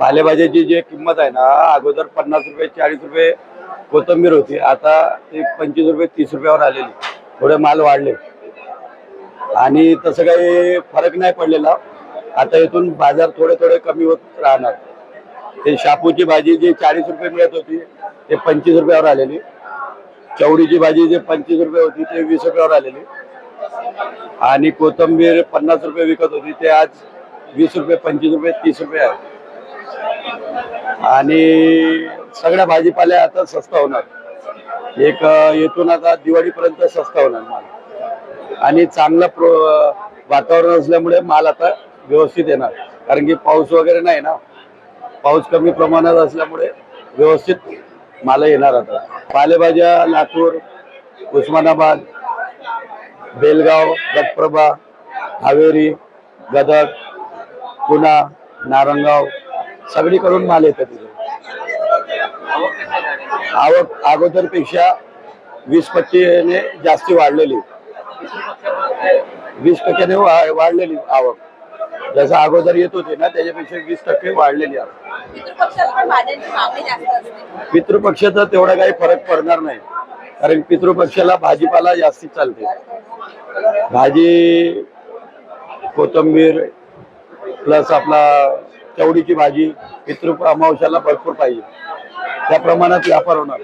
पालेभाज्याची जी किंमत आहे ना अगोदर पन्नास रुपये चाळीस रुपये कोथंबीर होती. आता ती पंचवीस रुपये तीस रुपयावर आलेली. थोडे माल वाढले. आणि तसं काही फरक नाही पडलेला. आता इथून बाजार थोडे थोडे कमी होत राहणार. ते शापूची भाजी जी चाळीस रुपये मिळत होती ते पंचवीस रुपयावर आलेली. चवडीची भाजी जी पंचवीस रुपये होती ते वीस रुपयावर आलेली. आणि कोथंबीर पन्नास रुपये विकत होती ते आज वीस रुपये पंचवीस रुपये तीस रुपये आहे. आणि सगळ्या भाजीपाल्या आता स्वस्त होणार. एक येथून आता दिवाळीपर्यंत स्वस्त होणार माल. आणि चांगलं प्रो वातावरण असल्यामुळे माल आता व्यवस्थित येणार. कारण की पाऊस वगैरे नाही ना. पाऊस कमी प्रमाणात असल्यामुळे व्यवस्थित माल येणार आता. पालेभाज्या लातूर उस्मानाबाद बेलगाव गटप्रभा हावेरी गदग पुणा नारंगाव सगळीकडून माल येतात तिथे. आवक अगोदरपेक्षा वीस टक्केने जास्ती वाढलेली. वीस टक्क्याने वाढलेली आवक. जसं अगोदर येत होते ना त्याच्यापेक्षा वीस टक्के वाढलेली आवक. पितृपक्षाचा तेवढा काही फरक पडणार नाही. कारण पितृपक्षाला भाजीपाला जास्ती चालते. भाजी कोथंबीर प्लस आपला चवडीची भाजी पितृ अमावश्याला भरपूर पाहिजे. त्या प्रमाणात व्यापार होणार.